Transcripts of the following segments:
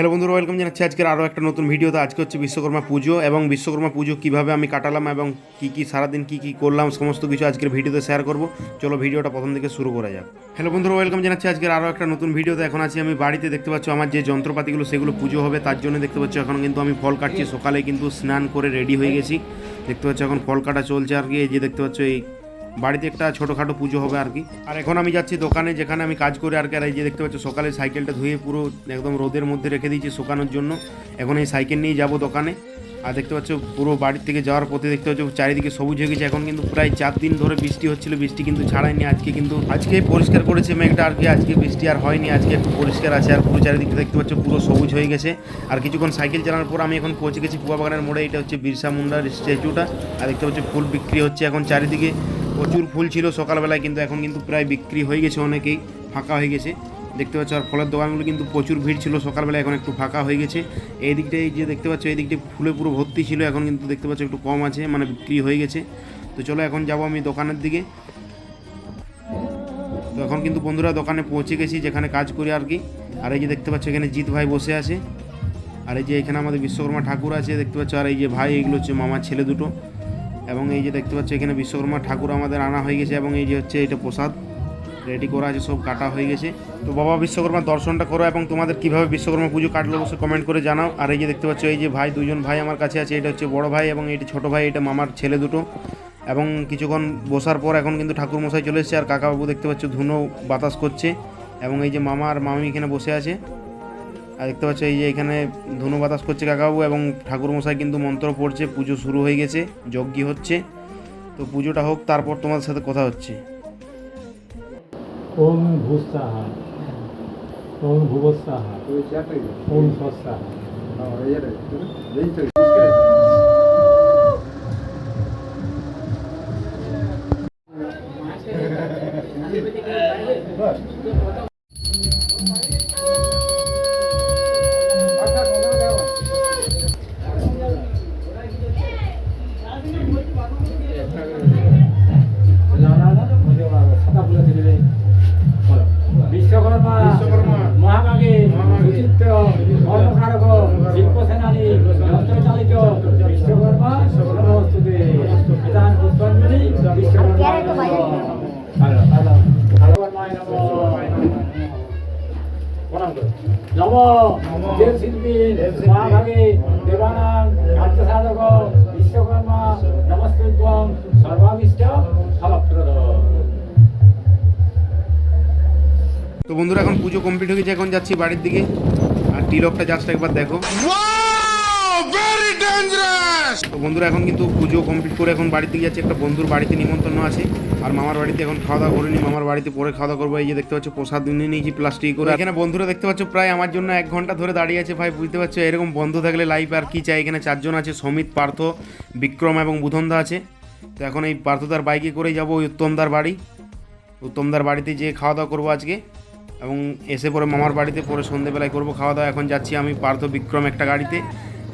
Hello বন্ধুরা, welcome জানাচ্ছি আজকের আরও একটা নতুন ভিডিওতে। আজকে হচ্ছে বিশ্বকর্মা পুজো এবং বিশ্বকর্মা পুজো কীভাবে আমি কাটালাম এবং কী কী সারাদিন কী কী করলাম, সমস্ত কিছু আজকের ভিডিওতে শেয়ার করব। চলো ভিডিওটা প্রথম থেকে শুরু করা যাক। হ্যালো বন্ধুরা, ওয়েলকাম জানাচ্ছি আজকের আরও একটা নতুন ভিডিওতে। এখন আছি আমি বাড়িতে, দেখতে পাচ্ছ আমার যে যন্ত্রপাতিগুলো, সেগুলো পুজো হবে, তার জন্য দেখতে পাচ্ছ এখন কিন্তু আমি ফল কাটছি। সকালে কিন্তু স্নান করে রেডি হয়ে গেছি। দেখতে পাচ্ছ এখন ফল কাটা চলছে আর কি, এই যে দেখতে পাচ্ছ এই বাড়িতে একটা ছোটোখাটো পুজো হবে আর কি। আর এখন আমি যাচ্ছি দোকানে, যেখানে আমি কাজ করি আর কি, আর এই যে দেখতে পাচ্ছ সকালে সাইকেলটা ধুয়ে পুরো একদম রোদের মধ্যে রেখে দিয়েছি শুকানোর জন্য। এখন এই সাইকেল নিয়ে যাব দোকানে। আর দেখতে পাচ্ছ, পুরো বাড়ির থেকে যাওয়ার পথে দেখতে পাচ্ছ, চারিদিকে সবুজ হয়ে গেছে। এখন কিন্তু প্রায় চার দিন ধরে বৃষ্টি হচ্ছিল, বৃষ্টি কিন্তু ছাড়ায়নি আজকে কিন্তু। আজকে পরিষ্কার করেছে মেঘটা আর কি, আজকে বৃষ্টি আর হয়নি, আজকে একটু পরিষ্কার আছে। আর পুরো চারিদিকে দেখতে পাচ্ছ, পুরো সবুজ হয়ে গেছে। আর কিছুক্ষণ সাইকেল চালানোর পর আমি এখন পৌঁছে গেছি কুয়া বাগানের মোড়ে, এটা হচ্ছে বিরসা মুন্ডার স্ট্যাচুটা। আর দেখতে পাচ্ছ, ফুল বিক্রি হচ্ছে এখন চারিদিকে। প্রচুর ফুল ছিল সকালবেলায়, কিন্তু এখন কিন্তু প্রায় বিক্রি হয়ে গেছে অনেকেই, ফাঁকা হয়ে গেছে। দেখতে পাচ্ছ, আর ফলের দোকানগুলো কিন্তু প্রচুর ভিড় ছিল সকালবেলা এখন একটু ফাঁকা হয়ে গেছে। এই দিকটাই যে দেখতে পাচ্ছ, এই দিকটাই ফুলে পুরো ভর্তি ছিল, এখন কিন্তু দেখতে পাচ্ছ একটু কম আছে মানে বিক্রি হয়ে গেছে। তো চলো এখন যাব আমি দোকানের দিকে। তো এখন কিন্তু বন্ধুরা দোকানে পৌঁছে গেছি, যেখানে কাজ করি আর কি। আর এই যে দেখতে পাচ্ছ, এখানে জিৎ ভাই বসে আছে। আর এই যে এখানে আমাদের বিশ্বকর্মা ঠাকুর আছে, দেখতে পাচ্ছ, আর এই যে ভাই, এগুলো হচ্ছে মামার ছেলে দুটো। এবং এই যে দেখতে পাচ্ছ, এখানে বিশ্বকর্মা ঠাকুর আমাদের আনা হয়ে গেছে এবং এই যে হচ্ছে এটা প্রসাদ। রেডি করা আছে, সব কাটা হয়ে গেছে। তো বাবা বিশ্বকর্মার দর্শনটা করো এবং তোমাদের কীভাবে বিশ্বকর্মা পুজো কাটলো অবশ্যই কমেন্ট করে জানাও। আর এই যে দেখতে পাচ্ছ, এই যে ভাই, দুজন ভাই আমার কাছে আছে, এটা হচ্ছে বড় ভাই এবং এইটা ছোট ভাই, এটা মামার ছেলে দুটো। এবং কিছুক্ষণ বসার পর এখন কিন্তু ঠাকুর মশাই চলে এসেছে। আর কাকাবাবু দেখতে পাচ্ছ, ধুনো বাতাস করছে। এবং এই যে মামা আর মামি এখানে বসে আছে। আর দেখতে পাচ্ছ এই যে এখানে ধনু বাতাস করছে কাকাবাবু এবং ঠাকুর মশাই কিন্তু মন্ত্র পড়ছে পুজো শুরু হয়ে গেছে যজ্ঞ হচ্ছে। তো পুজোটা হোক তারপর তোমাদের সাথে কথা হচ্ছে। ওম ভূস্বাহ ওম ভুবস্বাহ ওম বিশ্বকর্মা তো বন্ধুরা, এখন পুজো কমপ্লিট হয়ে গেছে, এখন যাচ্ছি বাড়ির দিকে। আর টিলকটা জাস্ট একবার দেখো। তো বন্ধুরা, এখন কিন্তু পুজো কমপ্লিট করে এখন দিকে যাচ্ছি একটা বন্ধুর বাড়িতে নিমন্ত্রণ আছে। আর মামার বাড়িতে এখন খাওয়া দাওয়া করিনি। মামার বাড়িতে পরে খাওয়া দাওয়া করব। এই যে দেখতে পাচ্ছ, প্রসাদ নিয়ে নিয়েছি প্লাস্টিক করে। এখানে বন্ধুরা দেখতে পাচ্ছ, প্রায় আমার জন্য এক ঘণ্টা ধরে দাঁড়িয়ে আছে ভাই। বুঝতে পারছ, এরকম বন্ধু থাকলে লাইফ আর কি চাই? এখানে চারজন আছে, সমিত, পার্থ, বিক্রম এবং বুধনদা আছে। তো এখন এই পার্থদার বাইকে করেই যাব, ওই উত্তমদার বাড়ি। উত্তমদার বাড়িতে যেয়ে খাওয়া দাওয়া করব আজকে। এবং এসে পরে মামার বাড়িতে পরে সন্ধেবেলায় করব খাওয়া দাওয়া। এখন যাচ্ছি আমি, পার্থ, বিক্রম একটা গাড়িতে।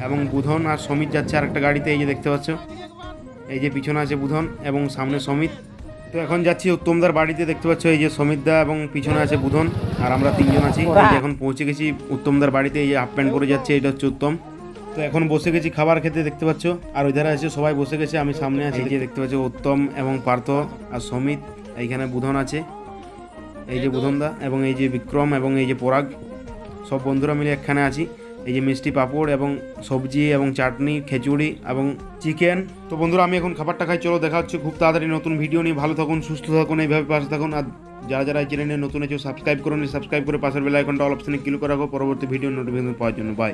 এবং বুধন আর সমিত যাচ্ছে আর একটা গাড়িতে, এই যে দেখতে পাচ্ছ। এই যে পিছনে আছে বুধন এবং সামনে সমিত। তো এখন যাচ্ছি উত্তমদার বাড়িতে, দেখতে পাচ্ছ এই যে সমিতদা এবং পিছনে আছে বুধন আর আমরা তিনজন আছি। এখন পৌঁছে গেছি উত্তমদার বাড়িতে, এই যে হাফ প্যান্ট পরে যাচ্ছে, এটা হচ্ছে উত্তম। তো এখন বসে গেছি খাবার খেতে, দেখতে পাচ্ছ। আর ওই ধারে আছে সবাই বসে গেছে, আমি সামনে আছি, এই যে দেখতে পাচ্ছ উত্তম এবং পার্থ আর সমিত, এইখানে বুধন আছে। এই যে বুধনদা এবং এই যে বিক্রম এবং এই যে পরাগ। সব বন্ধুরা মিলে একখানে আছি। এই যে মিষ্টি পাঁপড় এবং সবজি এবং চাটনি, খিচুড়ি এবং চিকেন। তো বন্ধুরা, আমি এখন খাবারটা খাই। চলো, দেখা হচ্ছে খুব তাড়াতাড়ি নতুন ভিডিও নিয়ে। ভালো থাকুন, সুস্থ থাকুন, এইভাবে পাশে থাকুন। আর যারা যারা এই চ্যানেলে নতুন আছে সাবস্ক্রাইব করুন সাবস্ক্রাইব করে পাশের বেলা আইকনটা অল অপশানে ক্লিক করা পরবর্তী ভিডিও নোটিফিকেশন পাওয়ার জন্য বাই